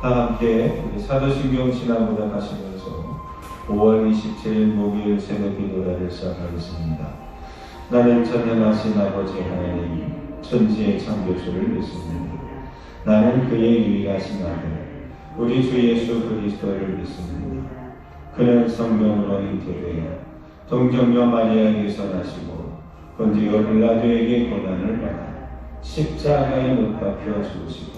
다 함께 우리 사도신경 신앙보다 가시면서 5월 27일 목요일 새벽 기도회를 시작하겠습니다. 나는 전능하신 아버지 하나님 천지의 창조주를 믿습니다. 나는 그의 유일하신 아들 우리 주 예수 그리스도를 믿습니다. 그는 성령으로 잉태되어 동정녀 마리아에게서 나시고 본디오 빌라도에게 고난을 받아 십자가에 못 박혀 죽으시고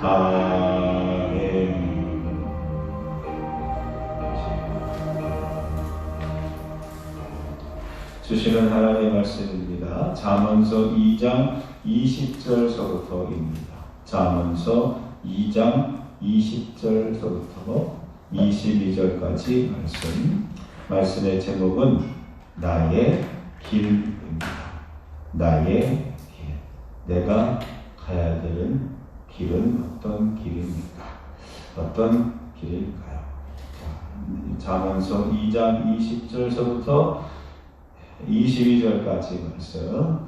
아멘. 주시는 하나님의 말씀입니다. 잠언서 2장 20절서부터입니다. 잠언서 2장 20절서부터 22절까지 말씀. 말씀의 제목은 나의 길입니다. 나의 길. 내가 가야 되는 길은 어떤 길입니까? 어떤 길일까요? 잠언서 2장 20절서부터 22절까지 말씀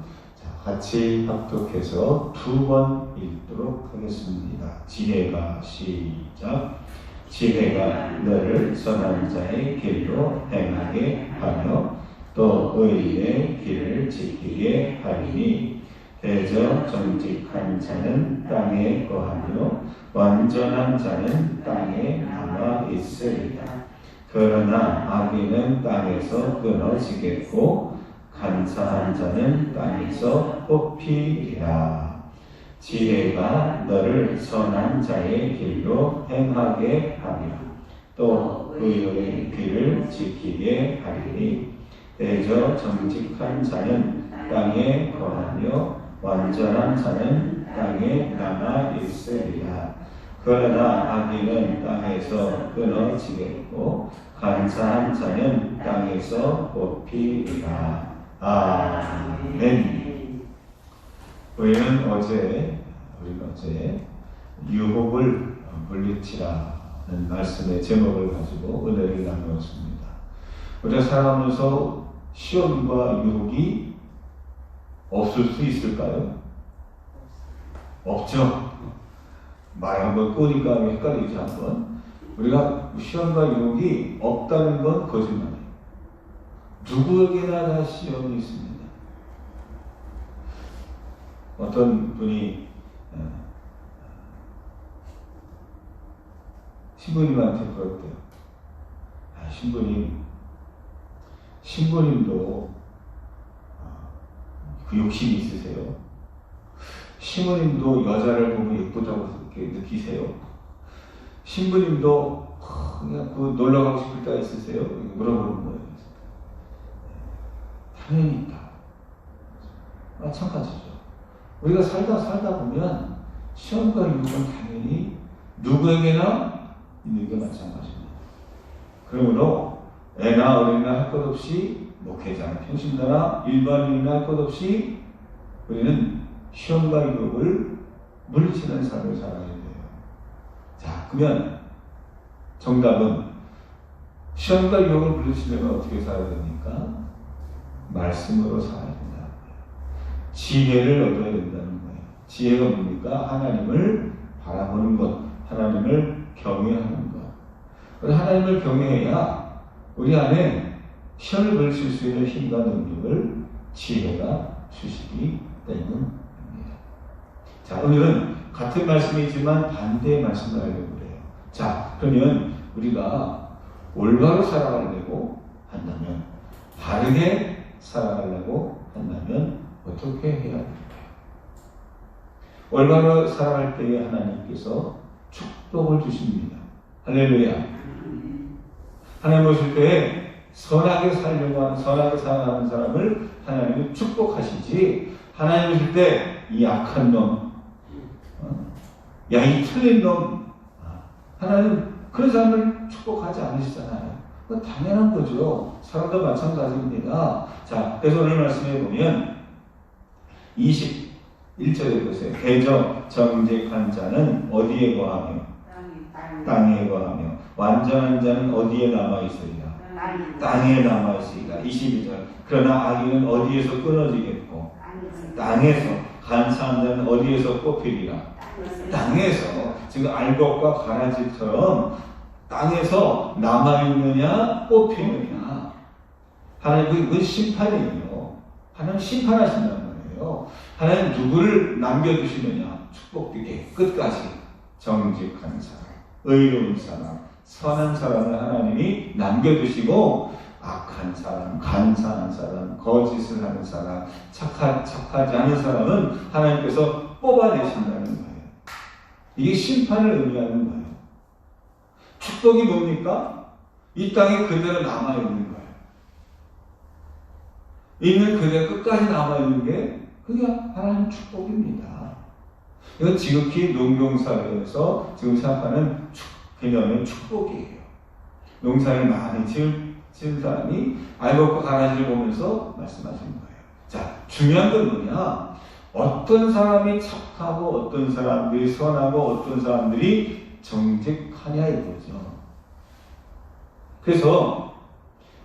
같이 합독해서 두 번 읽도록 하겠습니다. 지혜가 시작. 지혜가 너를 선한 자의 길로 행하게 하며 또 의인의 길을 지키게 하리니 대저 정직한 자는 땅에 거하며 완전한 자는 땅에 남아 있으리라. 그러나 악인은 땅에서 끊어지겠고 간사한 자는 땅에서 뽑히리라. 지혜가 너를 선한 자의 길로 행하게 하며 또 의의 길을 지키게 하리니 대저 정직한 자는 땅에 거하며 완전한 자는 땅에 남아 있으리라. 그러나 악인은 땅에서 끊어지겠고 간사한 자는 땅에서 뽑히리라. 아멘. 우리는 어제 우리가 어제 유혹을 물리치라는 말씀의 제목을 가지고 은혜를 나누었습니다. 우리가 살아가면서 시험과 유혹이 없을 수 있을까요? 없죠. 말 한번 꼬니까 헷갈리지 한번. 우리가 시험과 유혹이 없다는 건 거짓말이에요. 누구에게나 다 시험이 있습니다. 어떤 분이 어, 신부님한테 그랬대요. 아, 신부님, 신부님도 어, 그 욕심이 있으세요. 신부님도 여자를 보면 예쁘다고 이렇게 느끼세요. 신부님도 그냥 그 놀러 가고 싶을 때가 있으세요? 물어보는 거예요. 당연히 있다. 마찬가지죠. 우리가 살다 살다 보면 시험과 유혹은 당연히 누구에게나 있는 게 마찬가지입니다. 그러므로 애나 어린이나 할 것 없이 목회자나 평신자나 일반인이나 할것 없이 우리는 시험과 유혹을 물리치는 삶을 살아야 돼요. 자, 그러면 정답은 시험과 유혹을 물리치려면 어떻게 살아야 됩니까? 말씀으로 살아야 된다. 지혜를 얻어야 된다는 거예요. 지혜가 뭡니까? 하나님을 바라보는 것, 하나님을 경외하는 것. 하나님을 경외해야 우리 안에 시험을 걸칠 수 있는 힘과 능력을 지혜가 주시기 때문입니다. 자, 오늘은 같은 말씀이지만 반대의 말씀을 하려고 그래요. 자, 그러면 우리가 올바로 살아가려고 한다면, 바르게 살아가려고 한다면, 어떻게 해야 될까요? 올바로 살아갈 때에 하나님께서 축복을 주십니다. 할렐루야. 하나님 오실 때에 선하게 살려고 하는, 선하게 살아가는 사람을 하나님은 축복하시지, 하나님 오실 때이 악한 놈, 어? 야, 이 틀린 놈, 하나님 그런 사람을 축복하지 않으시잖아요. 그건 당연한 거죠. 사람도 마찬가지입니다. 자, 그래서 오늘 말씀해 보면 21절에 보세요. 대적 정직한 자는 어디에 거하며 땅에 거하며 완전한 자는 어디에 남아 있으리라. 땅에 남아 있으리라. 22절. 그러나 악인은 어디에서 끊어지겠고 땅에서 간사한 자는 어디에서 뽑히리라. 땅에서 지금 알곡과 가라지처럼 땅에서 남아 있느냐 뽑히느냐. 하나님 그 심판이에요. 하나님 심판하신다는 거예요. 하나님 누구를 남겨두시느냐 축복되게 끝까지 정직한 사람, 의로운 사람, 선한 사람을 하나님이 남겨두시고 악한 사람, 간사한 사람, 거짓을 하는 사람, 착하, 착하지 않은 사람은 하나님께서 뽑아내신다는 거예요. 이게 심판을 의미하는 거예요. 축복이 뭡니까? 이 땅에 그대로 남아있는 거예요. 있는 그대로 끝까지 남아있는 게 그게 하나님 축복입니다. 이건 지극히 농경사회에서 지금 생각하는 개념의 축복이에요. 농사를 많이 지을, 지은 사람이 알곡과 가라지를 보면서 말씀하신 거예요. 자, 중요한 건 뭐냐? 어떤 사람이 착하고 어떤 사람들이 선하고 어떤 사람들이 정직하냐 이거죠. 그래서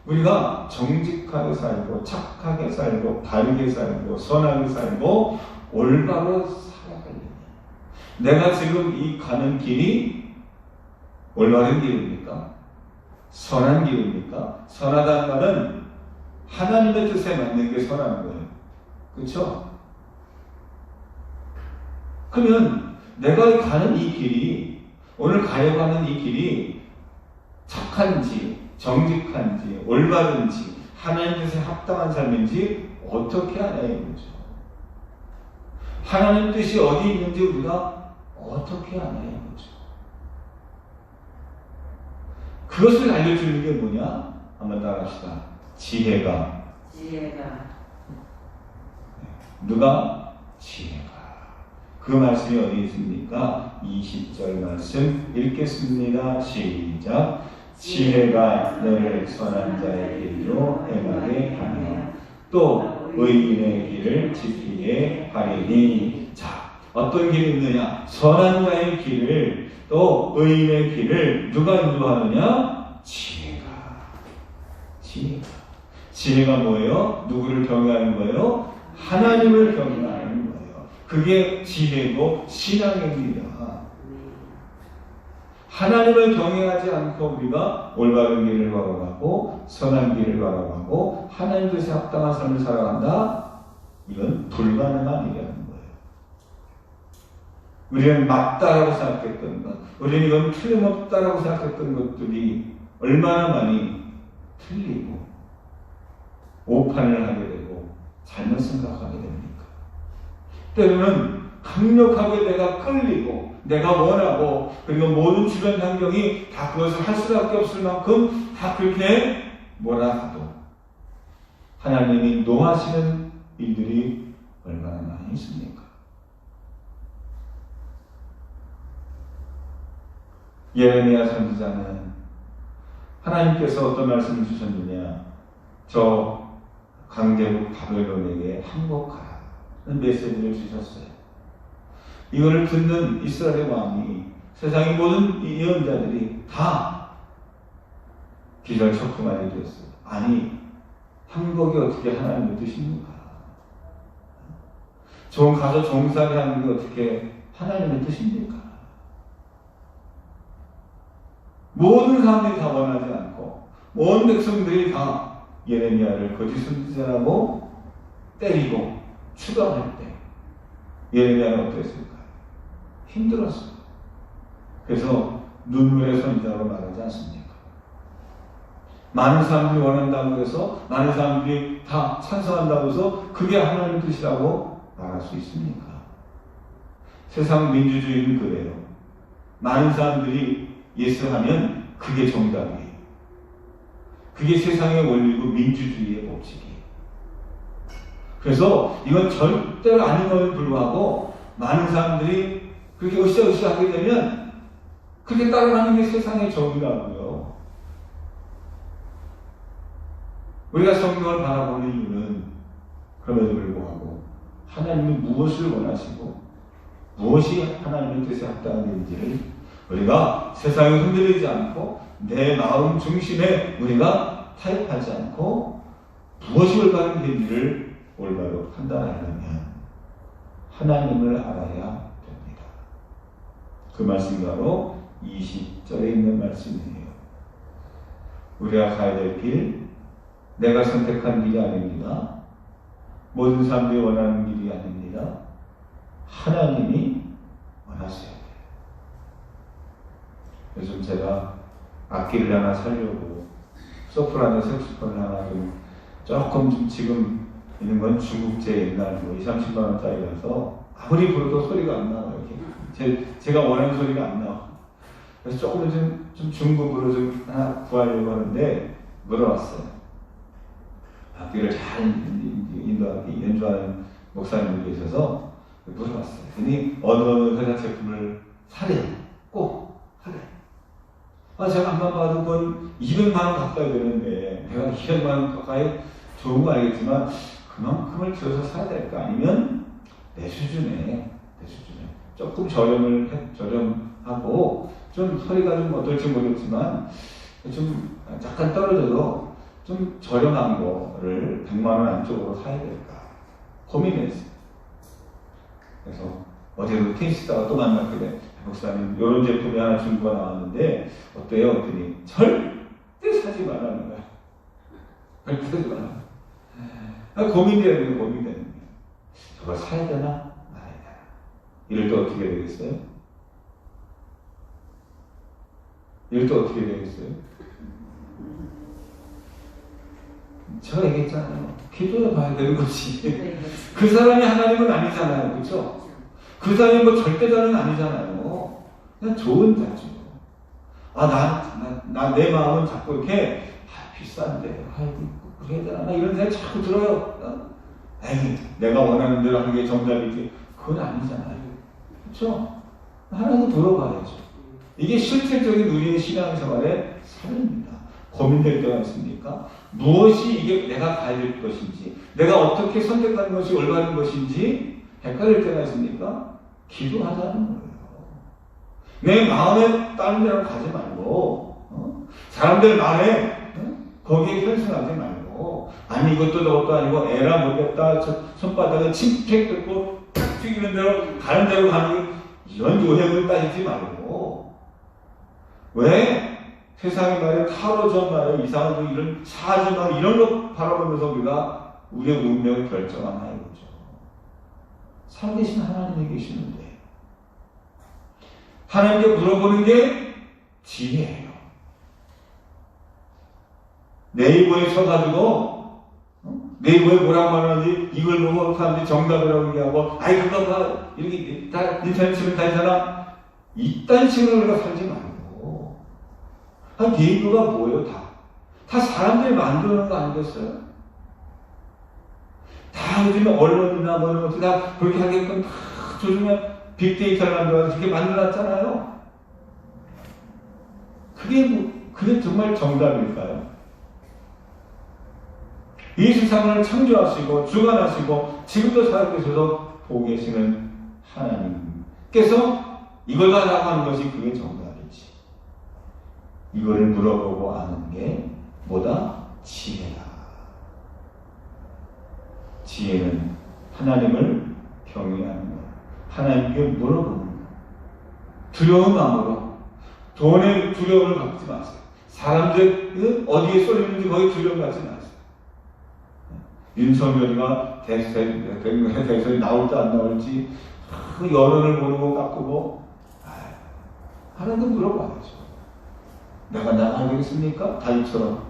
우리가 정직하게 살고 착하게 살고 바르게 살고 선하게 살고 올바로 살아가려면 내가 지금 이 가는 길이 올바른 길입니까? 선한 길입니까? 선하다는 말은 하나님의 뜻에 맞는 게 선한 거예요. 그렇죠? 그러면 내가 가는 이 길이 오늘 가려가는 이 길이 착한지 정직한지 올바른지 하나님 뜻에 합당한 삶인지 어떻게 하냐 이거죠. 하나님 뜻이 어디 있는지 우리가 어떻게 하냐 이거죠. 그것을 알려주는 게 뭐냐? 한번 따라합시다. 지혜가. 지혜가. 누가? 지혜가. 그 말씀이 어디 있습니까? 20절 말씀 읽겠습니다. 시작. 지혜가 너를 선한 자의 길로 행하게 하며 또 의인의 길을 지키게 하리니 자 어떤 길이 있느냐 선한 자의 길을 또 의인의 길을 누가 인도하느냐 지혜가 지혜가 지혜가 뭐예요? 누구를 경외하는 거예요? 하나님을 경외하는 거예요. 그게 지혜고 신앙입니다. 하나님을 경외하지 않고 우리가 올바른 길을 걸어가고 선한 길을 걸어가고 하나님 뜻에 합당한 삶을 살아간다? 이건 불가능한 거예요. 우리는 맞다라고 생각했던 것, 우리는 이건 틀림없다라고 생각했던 것들이 얼마나 많이 틀리고 오판을 하게 되고 잘못 생각하게 됩니까? 때로는 강력하게 내가 끌리고 내가 원하고 그리고 모든 주변 환경이 다 그것을 할 수밖에 없을 만큼 다 그렇게 뭐라 하도 하나님이 노하시는 일들이 얼마나 많이 있습니까? 예레미야 선지자는 하나님께서 어떤 말씀을 주셨느냐 저 강대국 바벨론에게 항복하라는 메시지를 주셨어요. 이거를 듣는 이스라엘 왕이 세상의 모든 예언자들이 다 기절초크만이 되었어요. 아니, 항복이 어떻게 하나님의 뜻입니까? 종 가서 종살이 하는 게 어떻게 하나님의 뜻입니까? 모든 사람들이 다 원하지 않고 온 백성들이 다 예레미야를 거짓 선지자라고 때리고 추방할 때 예레미야는 어땠을까? 힘들었어요. 그래서 눈물의 선지자로 말하지 않습니까? 많은 사람들이 원한다고 해서 많은 사람들이 다 찬성한다고 해서 그게 하나님 뜻이라고 말할 수 있습니까? 세상 민주주의는 그래요. 많은 사람들이 예스하면 그게 정답이에요. 그게 세상의 원리고 민주주의의 법칙이에요. 그래서 이건 절대로 아닌 것에 불구하고 많은 사람들이 그렇게 으쌰으쌰 하게 되면 그게 따라가는 게 세상의 정의라고요. 우리가 성경을 바라보는 이유는 그럼에도 불구하고 하나님이 무엇을 원하시고 무엇이 하나님의 뜻에 합당한지를 우리가 세상에 흔들리지 않고 내 마음 중심에 우리가 타협하지 않고 무엇이 올바른 길인지를 올바로 판단하려면 하나님을 알아야 됩니다. 그 말씀이 바로 20절에 있는 말씀이에요. 우리가 가야 될 길, 내가 선택한 길이 아닙니다. 모든 사람들이 원하는 길이 아닙니다. 하나님이 원하셔야 돼요. 요즘 제가 악기를 하나 살려고 소프라노 색소폰을 하나 좀 조금 좀 지금 있는 건 중국제 옛날 뭐 2, 30만 원짜리라서 아무리 불어도 소리가 안 나와요. 이렇게. 제, 제가 원하는 소리가 안 나와. 그래서 조금 좀, 좀 중국으로 좀 하나 구하려고 하는데 물어봤어요. 악기를 잘 인도하기 연주하는 목사님들 계셔서 물어봤어요. 그니 어느 회사 제품을 사래. 꼭. 아, 제가 한번 봐도 건 200만 원 가까이 되는데 내가 200만 원 가까이 좋은 거 알겠지만 그만큼을 들여서 사야 될까? 아니면 내 수준에 내 수준에 조금 저렴을 해, 저렴하고 좀 소리가 좀 어떨지 모르겠지만 좀 약간 떨어져도 좀 저렴한 거를 100만 원 안쪽으로 사야 될까 고민했어요. 그래서 어제도 테이스다가 또 만났길래 목사님 이런 제품이 하나 중고가 나왔는데 어때요? 그랬더니 절대 사지 말라는 거야. 절대 사지 말라. 아, 고민되는 거 고민되는 거야. 저걸 사야 되나 말아야 되나. 이럴 때 어떻게 되겠어요? 이럴 때 어떻게 되겠어요? 제가 얘기했잖아요. 기도해 봐야 되는 거지. 그 사람이 하나님은 아니잖아요. 그렇죠? 그 사람이 뭐 절대자는 아니잖아요. 그냥 좋은 자죠. 아, 나, 나, 나, 내 마음은 자꾸 이렇게, 아, 비싼데, 아이고, 그래야 되나? 나 이런 생각 자꾸 들어요. 어? 에이, 내가 원하는 대로 하는 게 정답이지. 그건 아니잖아요. 그렇죠? 하나도 들어봐야죠. 이게 실질적인 우리의 신앙생활의 삶입니다. 고민될 때가 있습니까? 무엇이 이게 내가 가야 될 것인지, 내가 어떻게 선택하는 것이 올바른 것인지 헷갈릴 때가 있습니까? 기도하자는 거예요. 내 마음에 다른 데로 가지 말고, 어? 사람들 말에 어? 거기에 편승하지 말고, 아니 이것도 저것도 아니고 에라 모르겠다, 손바닥에 침팩 뜯고 탁 튀기는 대로 가는 대로 가는 이런 요행을 따지지 말고, 왜? 세상의 말에 타로전 말에 이상한 이런 사주말 이런 거 바라보면서 우리가 우리의 운명을 결정하나 이거죠. 살아계신 하나님이 계시는데 하나님께 물어보는 게 지혜예요. 네이버에 쳐가지고 어? 네이버에 뭐라고 말하는지 이걸 보고 사람들이 정답이라고 얘기하고 아이 그거 봐 이렇게 다 인터넷 치면 다 있잖아 이딴 식으로 우리가 살지 말고 아 네이버가 뭐예요 다? 다 사람들이 만드는 거 아니겠어요? 다 요즘에 언론이나 뭐 이런 것들 다 그렇게 하게끔 다 조중에 빅데이터를 만들어서 그렇게 만들어놨잖아요. 그게 뭐, 그게 정말 정답일까요? 이 세상을 창조하시고 주관하시고 지금도 살아계셔서 보고 계시는 하나님께서 이걸 가라고 하는 것이 그게 정답이지. 이거를 물어보고 아는 게 뭐다? 지혜다. 지혜는 하나님을 경외하는 것. 하나님께 물어보는 것. 두려운 마음으로 돈의 두려움을 갖지 마세요. 사람들 어디에 쏠리는지 거기 두려움 갖지 마세요. 윤석열이가 대선에 나올지 안 나올지 그 여론을 모르고 깎고 하나님도 물어봐야죠. 내가 나가야 되겠습니까? 다윗처럼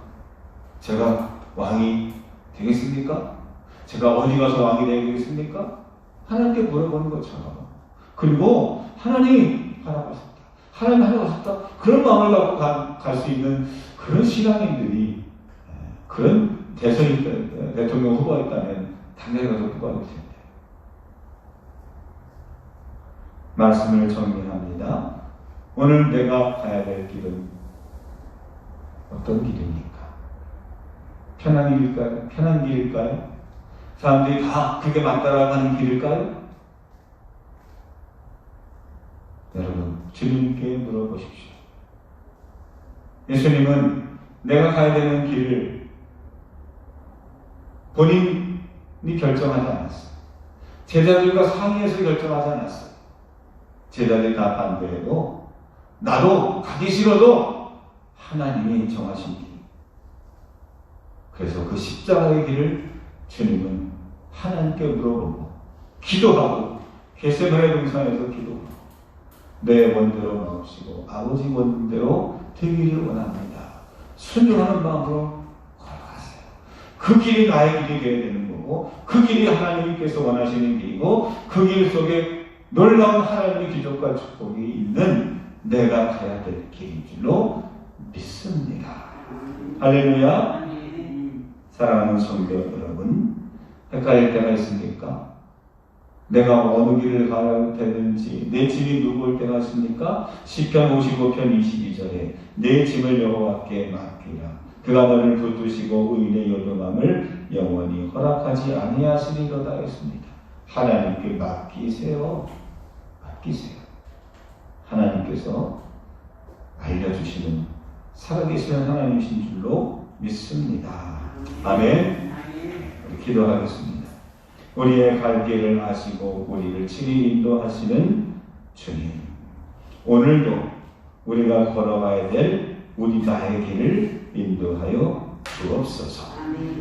제가 왕이 되겠습니까? 제가 어디 가서 왕이 되겠습니까? 하나님께 물어보는 것처럼. 그리고 하나님 하나가셨다. 하나님 하나가셨다. 그런 마음을 갖고 갈 수 있는 그런 신앙인들이 그런 대선이 대통령 후보가 있다면 당연히 가서 후보가 될 텐데. 말씀을 정리합니다. 오늘 내가 가야 될 길은 어떤 길입니까? 편한 길일까요? 편한 길일까요? 사람들이 다 그게 맞다라고 는 길일까요? 여러분, 주님께 물어보십시오. 예수님은 내가 가야 되는 길을 본인이 결정하지 않았어요. 제자들과 상의해서 결정하지 않았어요. 제자들이 다 반대해도 나도 가기 싫어도 하나님이 정하신 길. 그래서 그 십자가의 길을 주님은 하나님께 물어보고 기도하고 게세마네 동산에서 기도하고 내 원대로 마옵시고 아버지 원대로 되기를 원합니다. 순종하는 마음으로 걸어가세요. 그 길이 나의 길이 되어야 되는 거고 그 길이 하나님께서 원하시는 길이고 그 길 속에 놀라운 하나님의 기적과 축복이 있는 내가 가야 될 길인 줄로 믿습니다. 할렐루야. 사랑하는 성도 여러분, 헷갈릴 때가 있습니까? 내가 어느 길을 가야 되는지, 내 짐이 누구올 때가 있습니까? 10편 55편 22절에 내 짐을 여호와께 맡기라. 그가 너를 붙드시고 의인의 여동함을 영원히 허락하지 아니하시리로다 했습니다. 하나님께 맡기세요. 맡기세요. 하나님께서 알려주시는 살아계시는 하나님이신 줄로 믿습니다. 아멘. 기도하겠습니다. 우리의 갈 길을 아시고 우리를 친히 인도하시는 주님. 오늘도 우리가 걸어가야 될 우리 나의 길을 인도하여 주옵소서.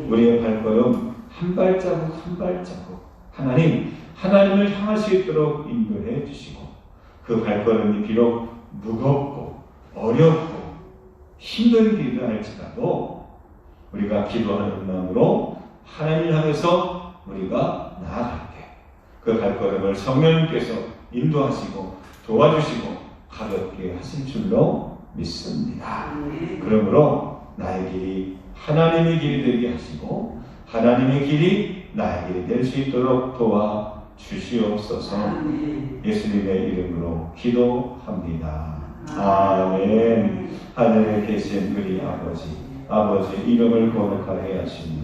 우리의 발걸음 한 발자국 한 발자국 하나님 하나님을 향할 수 있도록 인도해 주시고 그 발걸음이 비록 무겁고 어렵고 힘든 길이라 할지라도 우리가 기도하는 마음으로 하나님을 향해서 우리가 나아갈게 그 발걸음을 성령님께서 인도하시고 도와주시고 가볍게 하실 줄로 믿습니다. 그러므로 나의 길이 하나님의 길이 되게 하시고 하나님의 길이 나의 길이 될 수 있도록 도와 주시옵소서 예수님의 이름으로 기도합니다. 아멘. 하늘에 계신 우리 아버지, 아버지 이름을 거룩하게 하시며,